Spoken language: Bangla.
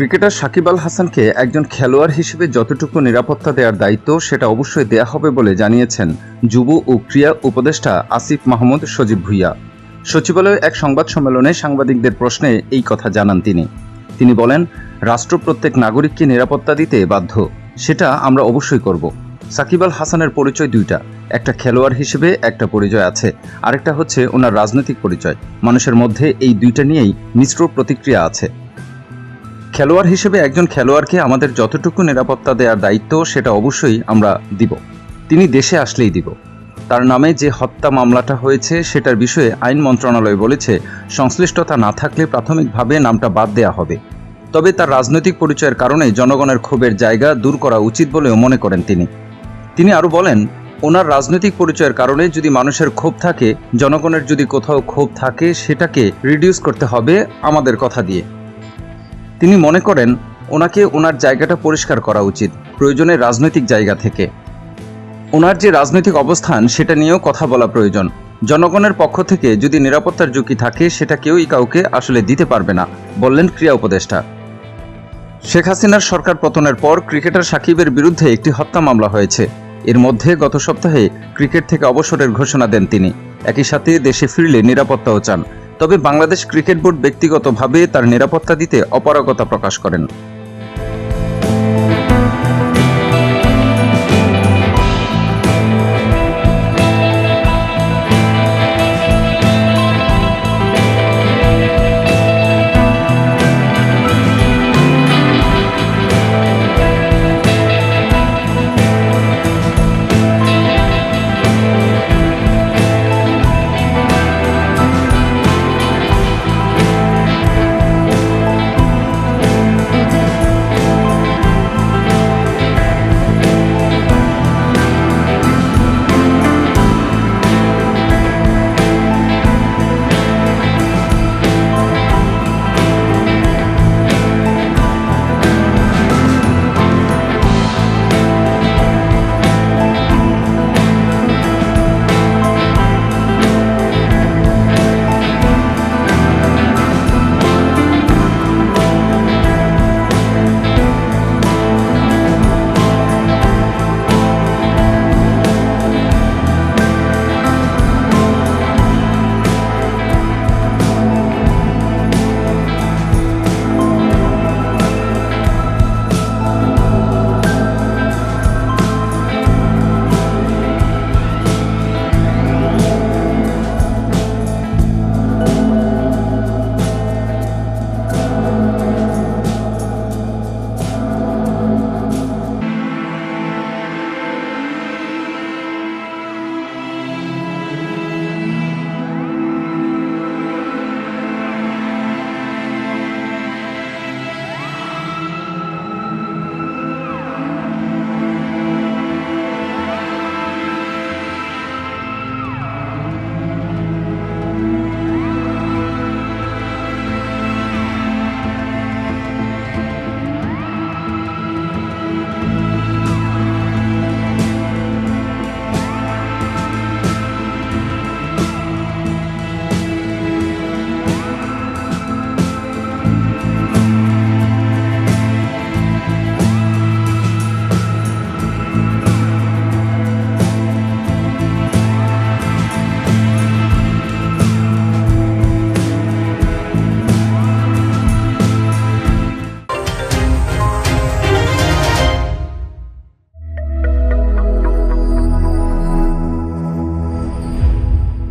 ক্রিকেটার সাকিব আল হাসানকে একজন খেলোয়াড় হিসেবে যতটুকু নিরাপত্তা দেওয়ার দায়িত্ব, সেটা অবশ্যই দেয়া হবে বলে জানিয়েছেন যুব ও ক্রীড়া উপদেষ্টা আসিফ মাহমুদ সজীব ভুইয়া। সচিবালয়ে এক সংবাদ সম্মেলনে সাংবাদিকদের প্রশ্নে এই কথা জানান তিনি। তিনি বলেন, রাষ্ট্র প্রত্যেক নাগরিককে নিরাপত্তা দিতে বাধ্য, সেটা আমরা অবশ্যই করব। সাকিব আল হাসানের পরিচয় দুইটা, একটা খেলোয়াড় হিসেবে একটা পরিচয় আছে, আরেকটা হচ্ছে ওনার রাজনৈতিক পরিচয়। মানুষের মধ্যে এই দুইটা নিয়েই মিশ্র প্রতিক্রিয়া আছে। খেলোয়াড় হিসেবে একজন খেলোয়াড়কে আমাদের যতটুকু নিরাপত্তা দেওয়ার দায়িত্ব, সেটা অবশ্যই আমরা দিব। তিনি দেশে আসলেই দিব। তার নামে যে হত্যা মামলাটা হয়েছে, সেটার বিষয়ে আইন মন্ত্রণালয় বলেছে, সংশ্লিষ্টতা না থাকলে প্রাথমিকভাবে নামটা বাদ দেওয়া হবে। তবে তার রাজনৈতিক পরিচয়ের কারণে জনগণের ক্ষোভের জায়গা দূর করা উচিত বলেও মনে করেন তিনি। তিনি আরও বলেন, ওনার রাজনৈতিক পরিচয়ের কারণে যদি মানুষের ক্ষোভ থাকে, জনগণের যদি কোথাও ক্ষোভ থাকে, সেটাকে রিডিউস করতে হবে আমাদের কথা দিয়ে। তিনি মনে করেন, ওনাকে ওনার জায়গাটা পরিষ্কার করা উচিত প্রয়োজনে রাজনৈতিক জায়গা থেকে। ওনার যে রাজনৈতিক অবস্থান, সেটা নিয়েও কথা বলা প্রয়োজন। জনগণের পক্ষ থেকে যদি নিরাপত্তার ঝুঁকি থাকে, সেটা কেউই কাউকে আসলে দিতে পারবে না, বললেন ক্রীড়া উপদেষ্টা। শেখ হাসিনার সরকার পতনের পর ক্রিকেটার সাকিবের বিরুদ্ধে একটি হত্যা মামলা হয়েছে। এর মধ্যে গত সপ্তাহে ক্রিকেট থেকে অবসরের ঘোষণা দেন তিনি। একই সাথে দেশে ফিরলে নিরাপত্তাও চান। তবে বাংলাদেশ ক্রিকেট বোর্ড ব্যক্তিগতভাবে তার নিরাপত্তা দিতে অপারগতা প্রকাশ করেন।